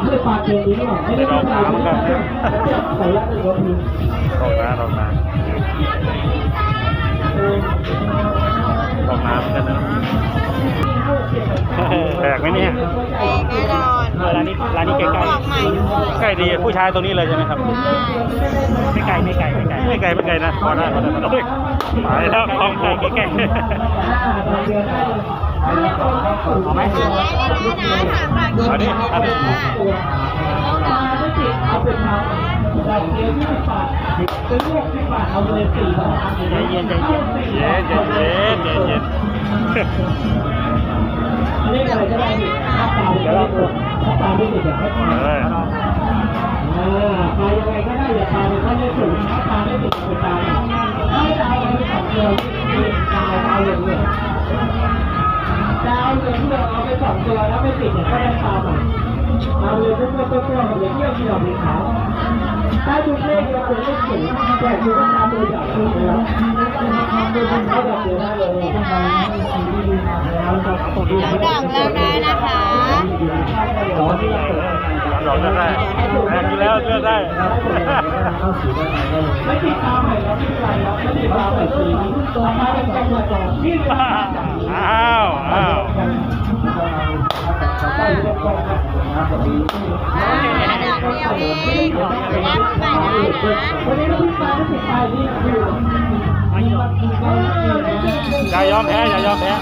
น้องเคยปาเกมนี้หรือเปล่าไม่ได้ปาเหมือนกันใส่ยัดเลยก็พีตกน้ำตกน้ำตกน้ำเหมือนกันนะแปลกไหมเนี่ยแน่นอนเออร้านนี้ร้านนี้ใกล้บอกใหม่ด้วยๆใกล้ดีผู้ชายตรงนี้เลยใช่ไหมครับไม่ไกลไม่ไกลไม่ไกลไม่ไกลไม่ไกลนะพอได้พอได้พอได้โอ้ยไปแล้วคลองโป่งใกล้ๆ เอาไหมอะได้เลยนะถามก่อนกี่เอาดิบาทเอาดิค่ะเอาไปทำได้เกมากที่ปาเอาเลยสี่บาทใจเย็นใจเย็นเย็นใจเย็นใจเย็นเล่นอะไรก็ได้ถ้าปาเดี๋ยวเราถ้าปาไม่ติดอย่าให้ ตัวแล้วไม่ติดเนี่ยก็ได้ปาใหม่เอาเลยพวกตัวตัวตัวเดี๋ยวเที่ยวที่ดอกสีขาวถ้าดูเลขเราเป็นเลขสูงแต่ดูว่าตามตัวอย่างคือแล้วดูเป็นเขาแบบเดียวได้เลยทำไมแล้วดอกเลือกได้นะคะดหลอกได้แอบอยู่แล้วเลือกได้ ไม่ติดตามใหม่แล้วไม่เป็นไรแล้วไม่ติดตามใหม่ทีตัวมาเป็นกำลังก่อที่จะอ้าวอ้าว ดอกเดียวเองแอปใหม่ได้นะวันนี้เราพิจารณาที่ไปนี่คืออย่ายอมแพ้อย่ายอมแพ้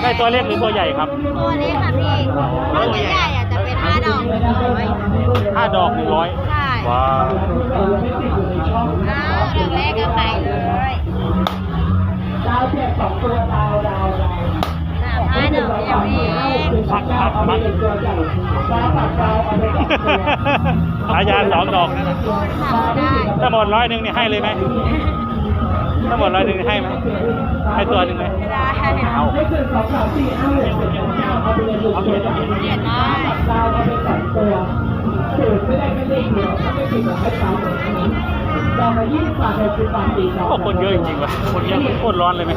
ได้ตัวเล็กหรือตัวใหญ่ครับตัวนี้ค่ะพี่ถ้าตัวใหญ่อะจะเป็นห้าดอกหนึ่งร้อยห้าดอกหนึ่งร้อยใช่ว้าวอ้าวดอกแรกก็ไปเลยดาวเทียบสองตัวดาวดาวดาวสามห้าดอกเดียวเอง ปักปักปักตัวใหญ่ดาวปักดาวเอาไปสองตัวอายาสองดอกถามได้ถ้าหมดร้อยหนึ่งนี่ให้เลยไหมถ้าหมดร้อยหนึ่งนี่ให้ไหมให้ตัวหนึ่งไหมไม่ได้เอาไม่เกินสองสามสี่ห้าหกเจ็ดแปดเก้าเอาไปเลยลูกเดียวเปลี่ยนได้ดาวเอาไปสองตัวสูตรไม่ได้แค่เลขเดียวถ้าไม่ติดแบบให้ตามแบบนี้ดาวมายี่สิบบาทหกสิบบาทสี่ดอกโอ้คนเยอะจริงๆว่ะคนเยอะโคตรร้อนเลยไหม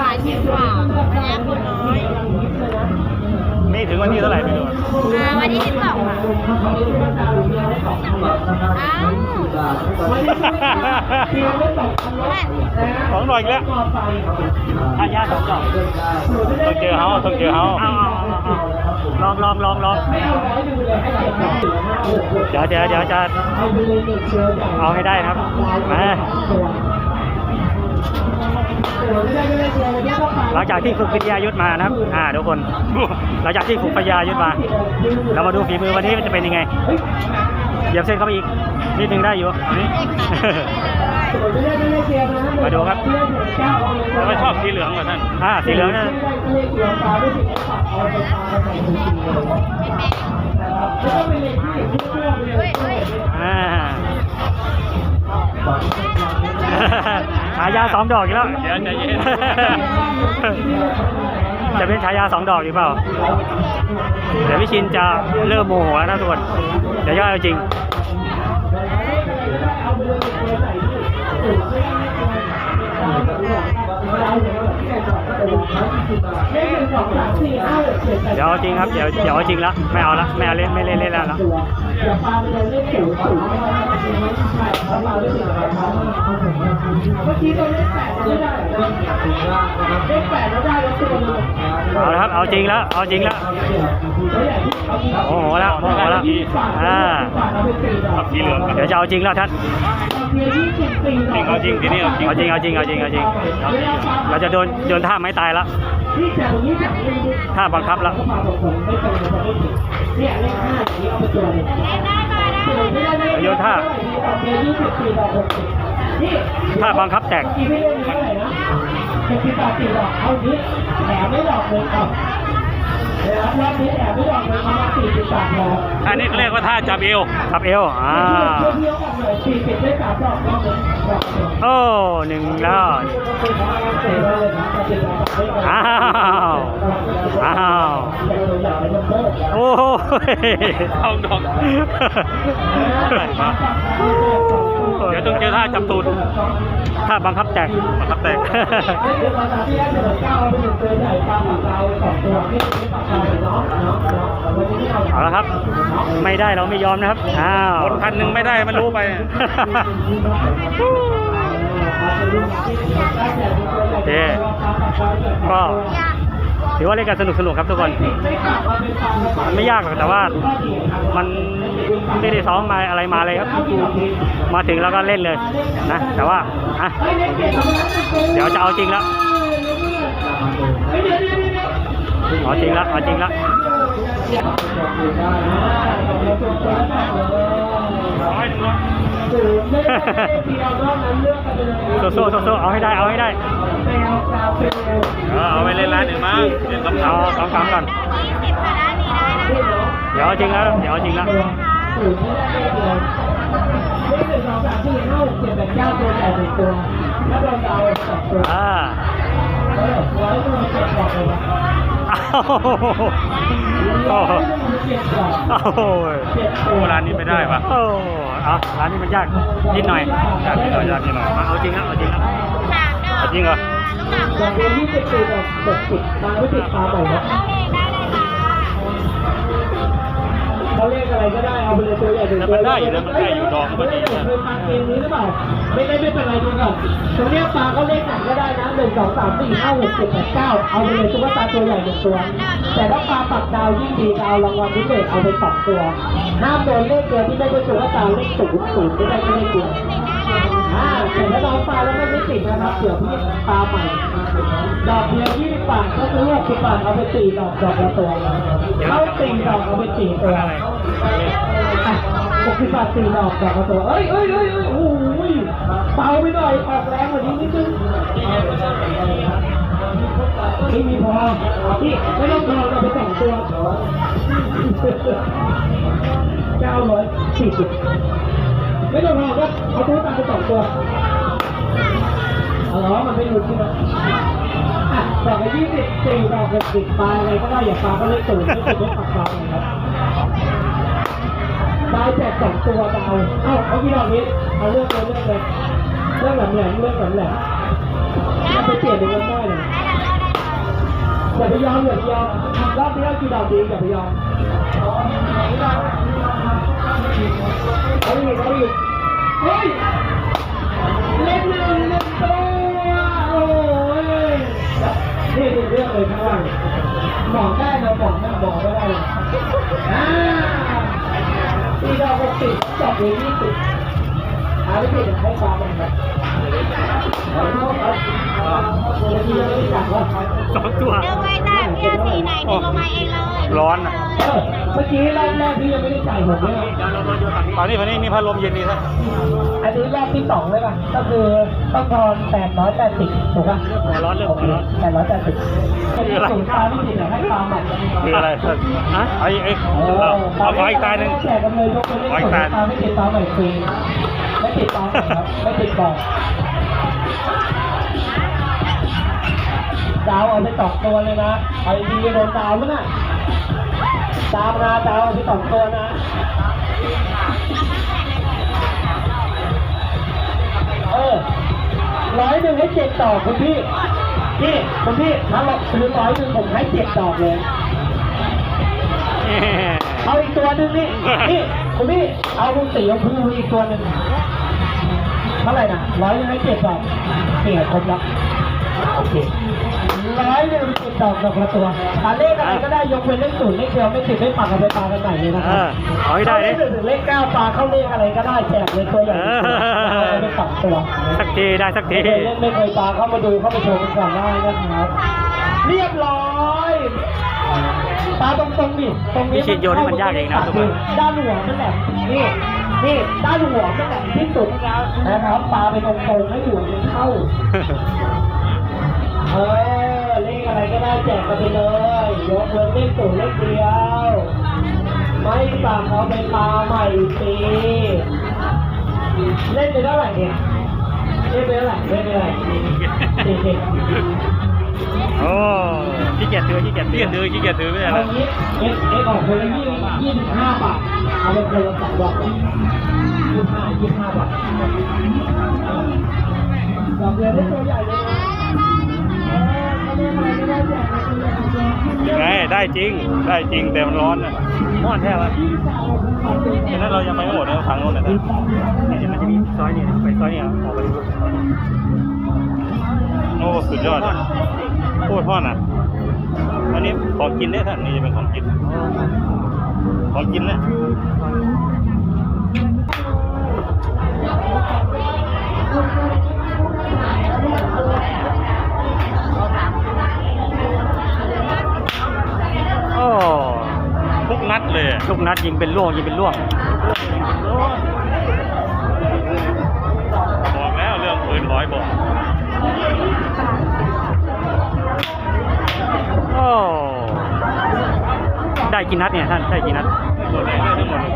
หลายสิบกว่าแอปคนน้อย นี่ถึงวันที่เท่าไหร่ไม่รู้อ่าวันที่สิบสองค่ะอ้าวสองดอกอีกแล้วอายาสองดอกต้องเจอเขาต้องเจอเขาลองลองลองลองเดี๋ยวเดี๋ยวเดี๋ยวจะเอาให้ได้ครับมา หลังจากที่ฝึกวิทยายุทธมานะครับ อ่าทุกคน หลังจากที่ฝึกปัญญายุทธมา เรามาดูฝีมือวันนี้มันจะเป็นยังไงเหยียบเส้นเข้าไปอีก นิดนึงได้อยู่นี่มาดูครับเราไม่ชอบสีเหลืองกว่าท่าน อ่า สีเหลืองนะอ่า ฉายาสองดอกอีกแล้ว เดี๋ยวใจเย็น จะเป็นฉายาสองดอกหรือเปล่า เดี๋ยวพี่ชินจะเริ่มโมโหแล้วนะทุกคน เดี๋ยวย่อยเอาจริง เดี๋ยวเอาจริงครับ เดี๋ยวเดี๋ยวเอาจริงละไม่เอาละไม่เอาเล่นไม่เล่นเล่นแล้วละ อย่าปาไปเลยเลขศูนย์ศูนย์ไม่ได้จริงไหมใช่เขาปาเลขศูนย์อะไรครับเมื่อกี้ตัวเลขแปดไม่ได้เลขแปดไม่ได้แล้วตัวนึงเอาละครับ เอาจริงแล้ว เอาจริงแล้ว โอ้โหแล้วโมโหแล้วอ่าสีเหลืองครับเดี๋ยวจะเอาจริงแล้วท่านจริงเอาจริงทีนี้เอาจริงเอาจริงเอาจริงเอาจริงเอาจริง เราจะโดนโดนท่าไม้ตายแล้วท่าบังคับแล้วเนี่ยเลขห้าอย่างนี้เอาไปตัวหนึงโยนท่าท่าบังคับแตกเล่นเท่าไหร่นะหกสิบบาทสี่ดอกเอานี้แถมไม่ดอกเลยเอาเดี๋ยวรอบนี้แถมไม่ดอกเลยเอา ออันนี้เขาเรียกว่าท่าจับเอวขับเอวอ่าเที่ยวเที่ยวออกเลยสี่สิบได้สามดอกรอบเลยดอกเดียวโอ้หนึ่งแล้ว อ้าว อ้าว โอ้ยเอาดอกโอ้ เดี๋ยวต้องเจอท่าจับตูดถ้าบังคับแจกบังคับแตกไม่เดี๋ยวตอนที่แรกเดี๋ยวเก้าเอาไปหนึ่งตัวใหญ่ปลาปากกาวสองตัวที่ไม่ปากกาวเนาะเนาะเนาะวันนี้เอาเอาละครับ ไม่ได้เราไม่ยอมนะครับอ้าวคนพันหนึ่งไม่ได้มันรู้ไปโอเคก็ ถือว่าเล่นกันสนุกสนุกครับทุกคน มันไม่ยากหรอกแต่ว่ามันไม่ได้ซ้อมมาอะไรมาเลยครับ มาถึงแล้วก็เล่นเลยนะ แต่ว่าอะเดี๋ยวจะเอาจริงแล้วเอาจริงแล้วเอาจริงแล้วร้อยหนึ่งร้อย โซโซโซโซเอาให้ได้เอาให้ได้เอาไปเล่นร้านหนึ่งมั้งเล่นคำเอาเอาสองสามก่อนยี่สิบร้านนี้ได้นะคะเดี๋ยวจริงแล้วเดี๋ยวจริงแล้วนี่หนึ่งสองสามสี่ห้าหกเจ็ดแปดเก้าตัวใหญ่หนึ่งตัวแล้วเราจะอ่าโอ้โหร้อยตัวเจ็ดดอกโอ้โหร้านนี้ไม่ได้ปะโอ้ เอาร้านนี้มันยากนิดหน่อยยากนิดหน่อยยากนิดหน่อยมาเอาจริงแล้วเอาจริงแล้วสามดอกเอาจริงเหรอลูกหนักดอกเดียวยี่สิบสี่ดอกดอกสิบมาไม่ติดตาใหม่นะเอาเองได้เลยค่ะเขาเรียกอะไรก็ได้เอาไปเลยตัวใหญ่ตัวแต่มันได้อยู่แล้วมันได้อยู่ดอกมันก็ดีเคนะยฟังเกมนี้หรือเปล่าไม่ได้ไม่เป็นไรดูก่อนตรงเนี้ยปลาเขาเล่นหนักก็ได้นะหนึ่งสองสามสี่ห้าหกเจ็ดแปดเก้าเอาไปเลยตุ๊กตาตัวใหญ่หนึ่งตัว แต่ถ้าปลาปักดาวยิ่งดีจะเอารางวัลพิเศษเอาไปสองตัว ห้ามโดนเลขเดียวที่ไม่ได้ตุ๊กตาเลขศูนย์ศูนย์ไม่ได้ไม่ได้เดียวอ่าแต่ถ้าน้องปลาแล้วมันไม่ติดนะครับเดี๋ยวพี่ปลาใหม่ ดอกเดียวยี่สิบบาทก็คือหกสิบบาทเอาไปสี่ดอกดอกละตัวเข้าสี่ดอกเอาไปสี่ตัวอะไรหกสิบบาทสี่ดอกดอกละตัว เอ้ยเอ้ยเอ้ยเอ้ยโอ้ยเบาไปหน่อยออกแรงกว่านี้นิดนึง ไม่มีพอพี่ไม่ต้องพอเราไปสองตัวเก้าร้อยสี่สิบไม่ต้องพอก็เอาตัวตามไปสองตัวอ๋อมันไม่หลุดใช่ไหมอะดอกละยี่สิบสี่ดอกละสิบปลาอะไรก็ได้อย่าปลาก็เล็กสูงไม่ติดไม่ปักปลาเลยครับดาวแจกสองตัวดาวเอ้าเอากี่ดอกนี้เอาเลือกเลยเลือกเลยเลือกแหลมแหลมเลือกแหลมแหลมเอาไปเปลี่ยนเป็นเงินได้เลย อย่าไปยอมอย่าไปยอมรอบนี้เอากี่ดอกดีอย่าไปยอมเอาอีกเอาอีกเฮ้ยเล่นหนึ่งหนึ่งตัวโอ้ยนี่ดูเรื่องเลยข้างล่างบอกได้นะบอกไม่บอกไม่ได้เลยอ่าสี่ดอกหกสิบดอกเดียยี่สิบหาวิธีให้ฟ้ามันครับเอาครันละทียังไม่ได้จับว่า สองตัวเลือกไว้จ้าพี่เอาสีไหนดึงลงมาเองเลยร้อนอะเออเมื่อกี้รอบแรกพี่ยังไม่ได้จ่ายผมเลยตอนนี้วันนี้มีพัดลมเย็นดีซะอันนี้รอบที่สองเลยป่ะ ก็คือต้องทอนแปดร้อยแปดสิบถูกป่ะหัวร้อนเรื่องหัวร้อนแปดร้อยแปดสิบสูงตาไม่ติดให้ตาใหม่คืออะไรฮะไอ้ไอ้เอาเอาขออีกตาหนึ่งแจกกันเลยยกไปเล่นขออีกตาตาไม่ติดตาใหม่ฟรีไม่ติดตาใหม่ครับไม่ติดบอก ดาวเอาไปสองตัวเลยนะเอาดีโดนดาวมั้งน่ะดาวนะดาวเอาไปสองตัวนะเออร้อยหนึ่งให้เจ็ดดอกคุณพี่พี่คุณพี่ถ้าเราซื้อร้อยหนึ่งผมให้เจ็ดดอกเลยเอาอีกตัวหนึ่งนี่นี่คุณพี่เอาลูกสีชมพูอีกตัวหนึ่งเท่าไหร่นะร้อยหนึ่งให้เจ็ดดอกนี่ครบแล้วโอเค ร้อยหนึ่งเจ็ดดอกดอกละตัวหาเลขอะไรก็ได้ยกเว้นเลขศูนย์เลขเดียวไม่ติดไม่ปักเอาไปปากันใหม่เลยนะคเอรับอเอาให้ได้เลดิขหนึ่งถึงเลขเก้าปลาเข้าเลขอะไรก็ได้แจกเลยตัวใหญ่เอเอาไปสองตัวอสักทีได้สักที ไม่เคยเล่นไม่เคยปลาเข้ามาดูเข้ามาชมกันก่อนได้นะครับเรียบร้อยปลาตรงตรงๆดิตรงนี้วิธีโยนให้มันยากเองนะทุกคนด้านหัวนั่นแหละนี่นี่ด้านหัวนั่นแหละที่สุดนะครับปลาไปตรงตรงๆให้หัวมันเข้าเออเลข อะไรก็ได้แจกกันไปเลย ยกเว้นเลขศูนย์เลขเดียว ไม่สั่งเอาไปปลาใหม่สิเล่นไปเท่าไหร่เนี่ยเล่นไปเท่าไหร่เล่นไปเท่าไหร่สี่สิบโอ้ขี้เกียจถือขี้เกียจขี้เกีอยจถือขี้เกียจถือไม่ได้เอาแล้วงี้เอ็กเอ็กออกคนละยี่ยี่สิบห้าบาทเอาไปคนละสองดอกยี่สิบห้ายี่สิบห้าบาทดอกเดียวได้ตัวใหญ่เลยนะ ยตัวใหญ่ไงได้จริง ได้จริงแต่มันร้อนนะม่อนแท้วะฉะนั้นเรายังไปไม่หมดนะทางโน้นนะท่านนี่มันจะมีซอยนี่ไปซอยนี่ออกไปโอ้สุดยอดโคตรทอดนะอันนี้ของกินได้ท่านนี่จะเป็นของกินของกินนะ นัดเลยอะลูกนัดยิงเป็นล่วงยิงเป็นล่วงบอกแล้วเรื่องปืนร้อยบอกโอ้ได้กี่นัดเนี่ยท่านได้กี่นัดหมดเลยเรื่องทั้งหมดเลย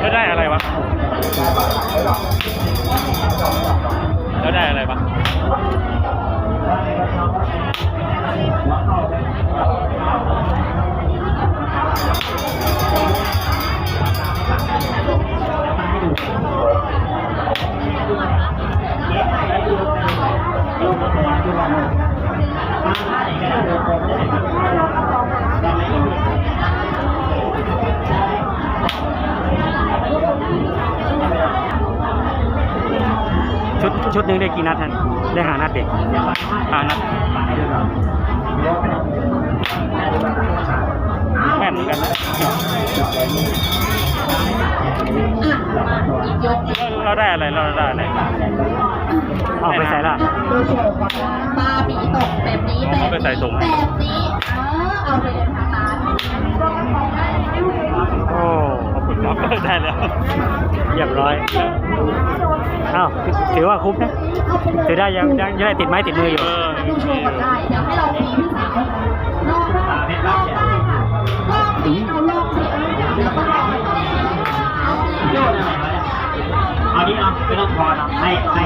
แล้วได้อะไรวะแล้วได้อะไรวะ ชุดชุดหนึ่งได้กี่นัดท่านได้หานัดเด็กอ่านัดแม่นเหมือนกันนะเราได้อะไรเราได้อะไรเอาไปใส่ละดูโชว์ก่อนปลาหมีตกแบบนี้แบบเอาไปใส่ถุงแบบนี้เออเอาไปเลยทางร้านโอ้ขอบคุณครับได้แล้วเรียบร้อย อ้าวถือว่าคุ้มนะถือได้ยังยังยังได้ติดไม้ติดมืออยู่ เออดูโชว์ก่อนได้เดี๋ยวให้เราทีพี่สาวนอกรอบรอบรอบนี้เอารอบสิแล้วก็รอบเอาสิเอานี้เอาไม่ต้องพอนะให้ให้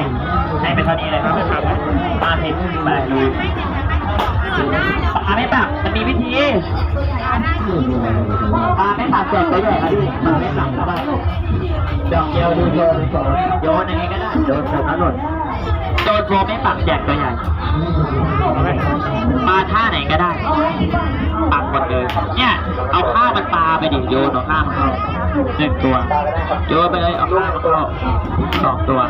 ให้เป็นเท่านี้เลยครับมาสิไปลุย ปลาไม่ปากมันมีวิธีปลาไม่ปากแจกตัวใหญ่ครับพี่ปลาไม่ปากเข้าไปดอกเดียวดูโยนโยนยังไงก็ได้โยนผมนะหล่นโยนโฟมไม่ปากแจกตัวใหญ่มาท่าไหนก็ได้ปักหมดเลยเนี่ยเอาข้าวมันปลาไปดิโยนเอาข้าวมันเข้าหนึ่งตัวโยนไปเลยเอาข้าวมันเข้าสองตัว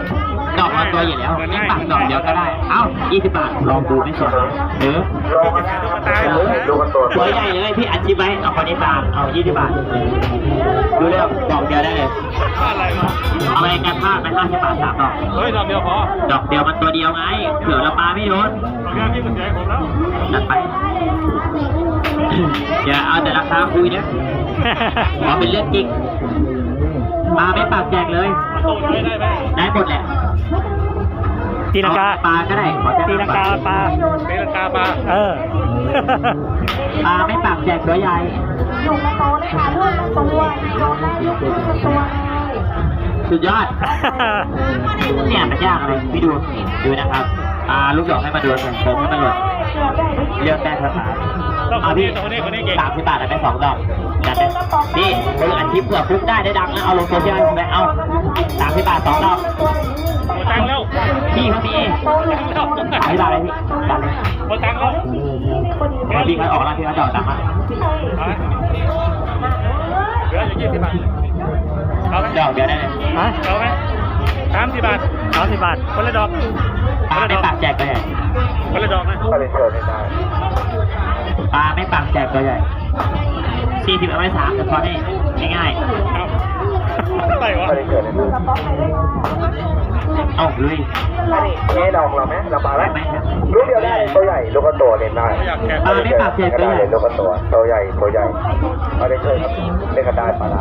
ดอกละตัวอยู่แล้วไม่ปักดอกเดียวก็ได้ เอ้ายี่สิบบาท ลองดูไม่เสียหายหรือตัวใหญ่เลยพี่อัดชิบไว้เอาคนนี้ตามเอายี่สิบบาท ดูเรื่องดอกเดียวได้เลยอะไรวะเอาไปกันผ้าไปห้าสิบบาทสามดอก เฮ้ย ดอกเดียวพอ ดอกเดียวมันตัวเดียวไงเผื่อเราปลาไม่โดนงานพี่มันเสียให้ผมแล้วจัดไปอย่าเอาแต่ราคาคุยนะขอเป็นเรื่องจริงปลาไม่ปากแจกเลยมันโตได้ได้ไหมได้หมดแหละ ตีลังกาเอปลาก็ได้ขอแจ้งตีลังกาปลาเปลังกาปลา เออ ปลาไม่ปากแจกตัวใหญ่อยู่ในโต๊ะเลยค่ะลูกในตัวโยนได้ลูกในตัวเลยสุดยอด เนี่ยมันยากอะไรพี่ดู ดูนะครับ อ่า ลูกดอกให้มาดูส่วนผมให้มันหล่นเลือกได้ครับต้องคเอานนี้พี่คนนี้คนนี้เก่งสามสิบบาทได้ไหมสองดอก จัดเลยพี่มืออันทิปเผื่อฟุกได้ได้ดังนะเอาลงโซเชียลให้ผมได้เอาสามสิบบาทสองดอกหมดตังค์แล้วพี่เขามีหมดตังค์แล้วสามสิบบาทเลยพี่จัดเลยหมดตังค์แล้วพอพี่เขาออกแล้วพี่เขาดอกตังค์มาเอาไหมเหลืออยู่ยี่สิบบาทเอาไหมดอกเดียวได้เลยฮะเอาไหมสามสิบบาทสามสิบบาทคนละดอกปลาไม่ปากแจกตัวใหญ่คนละดอกนะปลาไม่ปากแจกตัวใหญ่ สี่สิบเอาไว้สามแต่พอได้ง่ายเอาอะไรวะๆเอ้าลุยนี่ดอกเราไหมเราปลาได้แล้วไหมครับลูกเดียวได้ตัวใหญ่ลูกกระตัวเนี่ยได้ไม่อยากแกะปลาไม่ปากแจกตัวใหญ่ลูกกระตัวตัวใหญ่ตัวใหญ่เอาได้เลยครับเล่นกันได้ปลาได้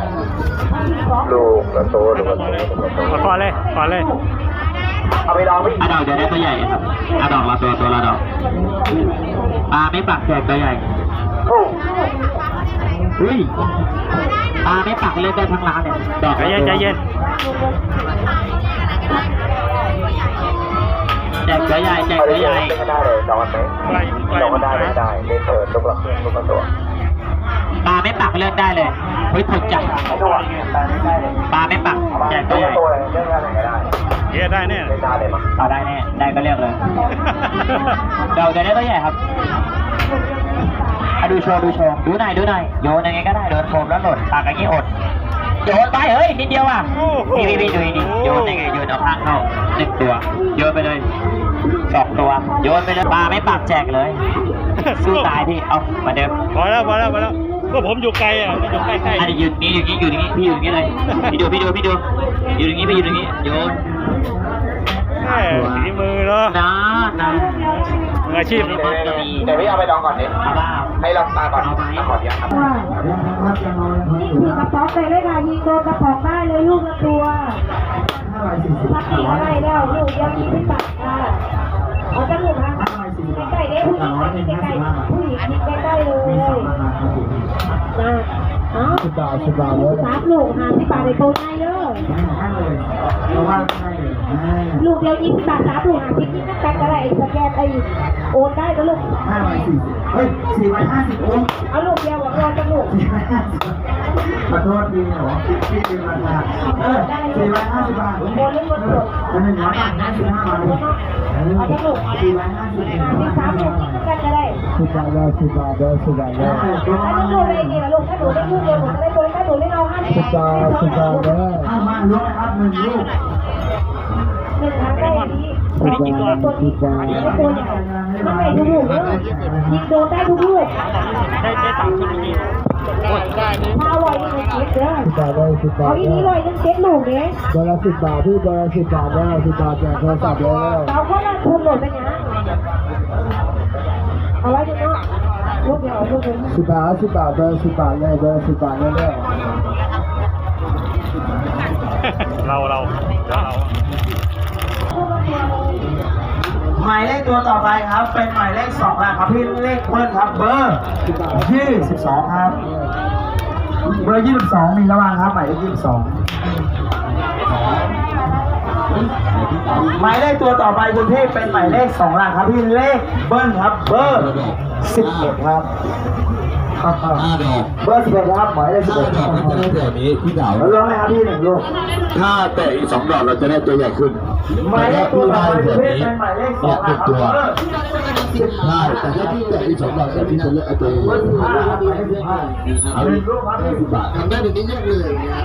ลูกกระตัวลูกกระตัวลูกกระตัวเอาก่อนเลยก่อนเลยเอาไปลองพี่อะดอกเดี๋ยวได้ตัวใหญ่ครับอะดอกละตัวตัวละดอกปลาไม่ปักแจกตัวใหญ่โอ้เฮ้ยปลาไม่ปักเล่นได้ทั้งร้านเนี่ยดอกใจละเย็นใจเย็นแจกตัวใหญ่แจกเอาตัได้วเลใหญ่ยเล่นกันได้เลยลองกันไหมไกลไกลลองกันได้เล่นได้เล่นเถิดลูกละลูกกระตัวปลาไม่ปักเลือกได้เลยฮ้ยถูกใจปลาไม่ปักแจกตัวใหญ่ตัวอะไรเรื่องอะไรก็ได้เฮียได้แน่ไม่ได้เลยมั้งเอาได้แน่ได้ก็เรียกเลยเดี๋ยวจะได้ตัวใหญ่ครับอะ ดูโชว์ดูโชว์ดูหน่อยดูหน่อยโยนยังไงก็ได้โดนโฟมแล้วหล่นปากอย่างนี้อดโยนไปเฮ้ยนิดเดียวอะโอ้โหพี่พี่พี่ดูนี่โยนยังไงโยนเอาข้างเข้าหนึ่งตัวโยนไปเลยสองตัวโยนไปเลยปลาไม่ปากแจกเลยสู้ตายพี่เอามาเดิมพอแล้วพอแล้วพอแล้วก็ผมอยู่ไกลอะอยู่ใกล้ใกล้อันนี้อยู่นี่อยู่นี่อยู่นี่พี่อยู่นี่เลยพี่ดูพี่ดูพี่ดูอยู่ตรงนี้พี่อยู่ตรงนี้โยน มืออาชีพเดี๋ยวเดี๋ยวเดี๋ยวพี่เอาไปลองก่อนดิเอาเปล่าให้ลองตาก่อนขอเดียวครับนี่คือกระป๋องไปเลยค่ะยิงโดนกระป๋องได้เลยลูกละตัวรักสีอะไรแล้วลูกยังมีที่ตัดค่ะเอาจมูกนะใกล้ๆได้ผู้หญิงใกล้ๆผู้หญิงใกล้ๆเลยนะเอ้าสิบบาทสิบบาทเลยสามลูกห้าสิบบาทในโต๊ะได้เลย ลูกเดียวยี่สิบบาทสามลูกห้าสิบนี่นักการอะไรสแกนไอโอนได้ก็ลูกห้าร้อยสี่สิบเฮ้ยสี่ร้อยห้าสิบโอ้เอาลูกเดียวบอกโอนจะลูกสี่ร้อยห้าสิบขอโทษดีเหรอพี่เป็นราคาเออสี่ร้อยห้าสิบบาทโอนเล่นบนสดอันหนึ่งร้อยบาทห้าสิบห้าบาทเอาจะลูกสี่ร้อยห้าสิบห้าสิบสามลูกนี่นักการอะไรสิบบาทเลยสิบบาทเลยสิบบาทเลยถ้าหนูดูเลยนี่ละลูกถ้าหนูได้ลูกเดียวหนูจะได้ตัวถ้าหนูได้เอาห้าสิบสิบบาทสิบบาทเลยเอามาลูกครับหนึ่งลูก หนึ่งครั้งได้นี้ตัวนี้ตัวนี้อันนี้ก็ตัวใหญ่มันได้ทุกลูกยยิงโดนได้ทุกลูกได้ได้สามชุดเมื่อกี้โอ้ยได้นี่ถ้าอร่อยนี่มันเจ็ดเด้อเลยอาอีนี้อร่อยนึงเจ็ดลูกเนี่ยเบอละสิบบาทพี่เบอละสิบบาทแล้วสิบบาทแจกโทรศัพท์แล้วเราก็นั่งทุนโหลดไปนะเอาไว้ดูเนาะลูกเดียวลูกเดียวสิบบาทสิบบาทเบอร์สิบบาทเลยเบอร์สิบบาทเลยเนี่ยเราเราเรา หมายเลขตัวต่อไปครับ เป็นหมายเลขสองนะครับพี่เลขเบิ้ลครับ เบอร์ยี่สิบสองครับ เบอร์ยี่สิบสองมีระว่างครับ หมายเลขยี่สิบสองหมายเลขตัวต่อไปคุณพี่เป็นหมายเลขสองหลักครับพี่เลขเบิ้ลครับ เบอร์สิบเอ็ดครับ ห้าดอกเบอร์สิบเอ็ดครับหมายเลขสิบถ้าเอ็ดดอกมันจะได้แบบนี้พี่ดาวแล้วร้องไหมครับพี่หนึ่งลูกถ้าแตะอีกสองดอกเราจะได้ตัวใหญ่ขึ้นหมายเลขตัวพี่ต่แบบนี้เนี่ยหนึ่กงตัวใช่แต่ถ้าพี่แตะอีกสองดอกเนี่ยพี่จะเลือกไอ้ตัวเบอร์สิบห้าครับหมายเลขสิบห้าเอาหนึ่งลูกครับพี่สิบบาททำได้แบบนี้เยอะเลยนะ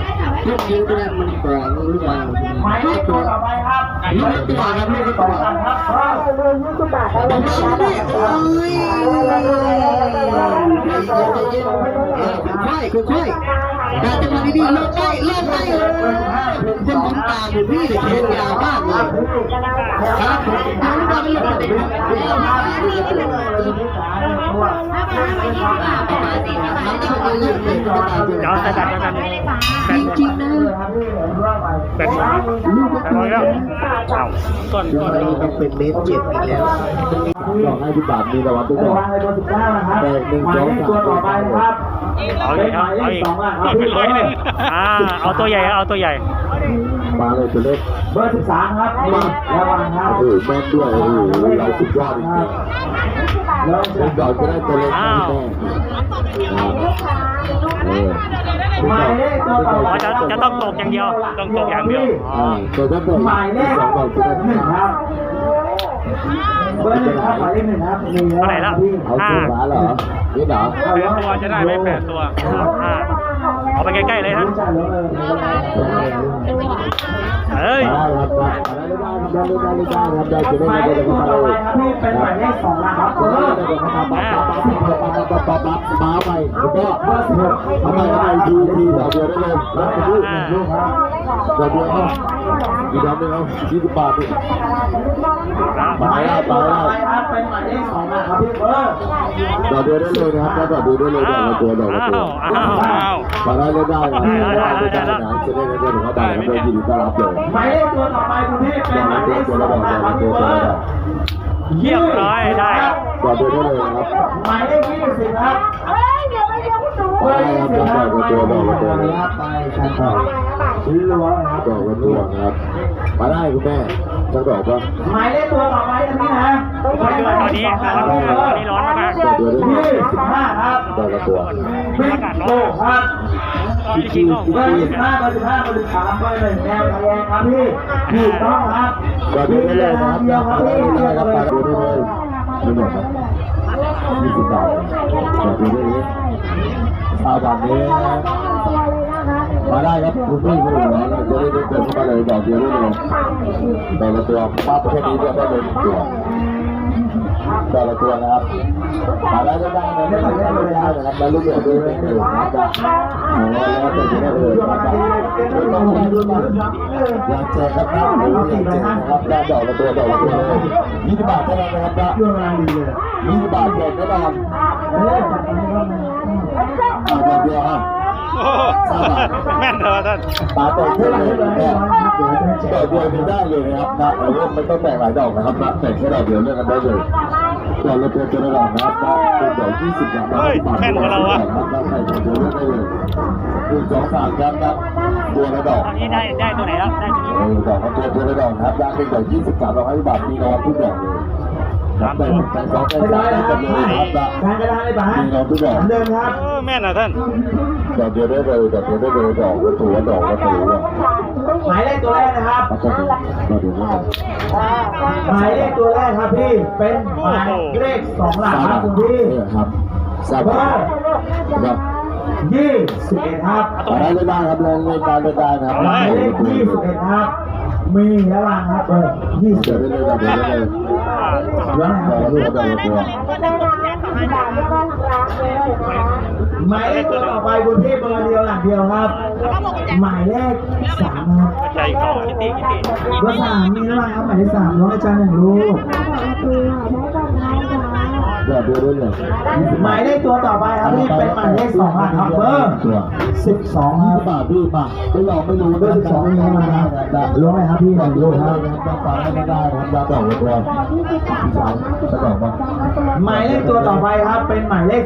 ลูกยิงก็ได้มันกรองลูกบอลหมายเลขตัวต่อไปครับหมายเลขตัวครับเลขสองหลักครับเบอร์เบอร์ยี่สิบบาทเอาไว้ที่ร้าน ค่อยค่อย แต่จังหวะดีๆลงได้ลงได้คนผมตาอยู่พี่เขียนยาวมากเลยครับผมผมก็ไม่รู้เลยครับเดี๋ยวใส่แบตแล้วกันแบตจริงนะแบตแบตร้อยแล้วอ้าวต้นต้นต้องเป็นเมตรเจ็ดอีกแล้วดอกให้พี่บาทมีรางวัลทุกดอกวางในเบอร์สิบเก้านะครับแปดหนึ่งหมาย เอาอีกครับเอาอีกเอาไปร้อยหนึ่งอ่าเอาตัวใหญ่เอาตัวใหญ่มาเลยตัวเล็กเบอร์สิบสามครับมาระวังครับโอ้โหแม่นด้วยโอ้โหเราสุดยอดจริงเริ่มๆเป็นดอกจะได้ตัวเล็กอ้าวเออหมายเลขตัวต่อไปจะจะต้องตกอย่างเดียวต้องตกอย่างเดียวตัวถ้าเกิดหมายเลขสองหนึ่งครับเบอร์หนึ่งครับหมายเลขหนึ่งครับมีเท่าไหร่แล้วพี่เอาตัวฟ้าเหรอ นี่เหรอแปดตัวจะได้ไหมแปดตัวอ่าเอาไปใกล้ๆเลยฮะรู้จักแล้วเลยเอ้ยได้ครับได้ได้ได้ได้ได้ครับได้จะได้หมายเลไม่ขได้ตัวไม่ต่อได้ไปครับพี่เป็นหมายเลขสองนะครับเบอร์มาไป แล้วก็ทำไมทำไมทีทีเดียวเดียวได้เลยแล้วก็ดูอ่าลูกครับดี๋ยวเดียวเอาอีกดอกหนึงเอายี่สิบบาทนี่หมายเลขตัวต่อไปครับเป็นหมายเลขสองนะครับพี่เบอร์ดอกเดียวได้เลยนะครับแล้วดอกเดียวได้เลยดอกละตัวดอกละอ้าตัววอ้าวอ้าวมาได้เลยได้นะได้ได้ได้นะจะได้ได้ถึงว่าได้ครับได้ยินดีต้อนรับเลยหมายเลขตัวต่อไปคุณพี่เป็นหมายเลขสองนะครับพี่เบอร์เรียบร้อยได้ดอกเดียวได้เลยนะครับหมายเลขยี่สิบครับ ดี๋ยวคุณหนูเบอร์ยี่สิบครับหมายเลขยี่สิบครับไปชั้นต่อชิ้นล้วงครับดอกละตัวครับมาได้คุณแม่สักดอกป่ะหมายเลขตัวต่อไปอันนี้นะตอนนี้ตอนนี้ร้อนมากตัวเดียวได้สิบห้าครับดอกละตัวบิ๊กโตครับจริงๆก็เบอร์ยี่สิบห้าเบอร์สิบห้าเบอร์สิบสามเบอร์หนึ่งแนวทะเลครับพี่ถูกต้องครับก็ดูได้เลยนะครับเดียวครับพี่เดียครับเลยดูได้เลยดูหน่อยครับยี่สิบบาทดูได้เลย ชาวบ้านนี้มาได้ครับคุณพี่คุณหนูนะจะได้เดินเข้ามาเลยดอกเดียวได้เลยแต่ละตัวป้าประเภทนี้เลือกได้เลยตัวแต่ละตัวนะครับมาได้ก็ได้นะไม่ได้ก็ไม่ได้นะครับแล้วลูกเดือดด้วยนะครับโอ้แล้วแต่จะได้เลยนะครับองมาดูมาอยากเจอครับนะอยากเจอครับได้ดอกละตัวดอกละตัวเลยยี่สิบบาทเท่านั้นนะครับช่วงเวลาดีเลยยี่สิบบาทเด็ดแน่นอน เออจับมือกันอ่าเดียวเดียวอะโอ้แม่นเลยท่านปลาตัวเท่าไหร่เนี่ยดอกเดียวนี้ได้เลยนะครับนะแต่ว่ามันต้องแบ่งหลายดอกนะครับนะแบ่งแค่ดอกเดียวเลือกกันได้เลยดอกละตัวตัวละดอกนะครับนะเป็นดอกยี่สิบบาทนะครับใส่ดอกเดียวเลือกได้เลยหนึ่งสองสามครับนะตัวละดอกตอนนี้ได้ได้ตัวไหนแล้วได้ตัวนี้เออดอกละตัวตัวละดอกนะครับยางเป็นดอกยี่สิบสามดอกห้าสิบบาทมีนอนทุกดอกเลย ครับแต่แต่สองแต่ไม่สาได้มนะคกัรันบเลยครับนะการกระดานเลยป่ะมีนอนทุกดอกเหมือนเดิมครับเออแม่นนะท่านดอกเดียวได้เลยดอกเดียวได้เลยดอกละตัวดอกละตัวหมายเลขตัวแรกนะครับแล้วก็ดอกเดียวได้เลยหมายเลขตัวแรกครับพี่เป็นหมายเลขสองหลักครับคุณพี่เนี่ยครับทราบเบอว่าร์ครับยี่สิบเอ็ดครับมาได้เลยได้ครับลงเงินการเดินได้นะครับหมายเลขยี่สิบเอ็ดครับ มีแล้วล่ะครับเบอร์ยี่สิบเดี๋ยวเดได้เลยเดี๋ยวได้เลยเหลืออะคเดี๋รัยวบได้เลยเดี๋ยวหมายเลขตัวต่อไปคุณพี่เบอร์เดียวหลักเดียวครับ หมายเลขสามครับใจคอที่ตีที่ตตี้เบอร์สามมีแล้วล่ครับหมายเลขสามน้องอาจารย์หนึ่งลูก เดี๋ยดูด้เลยหมายเลขตัวต่อไปครับพี่เป็นหมายเลขสองหลักครับเบอร์ตัวสิบสองคห้ารับบาทพี่ป่ะไม่ลองไม่รู้เบอร์สิบสองมีมาครับรู้ไหมครับพี่หดอนึ่กงเดีลูยวกได้ครับนะครับฟังให้ได้ครับยาดอกละตัวพี่สาวจะดอกมาหมายเลขตัวต่อไปครับเป็นหมายเลข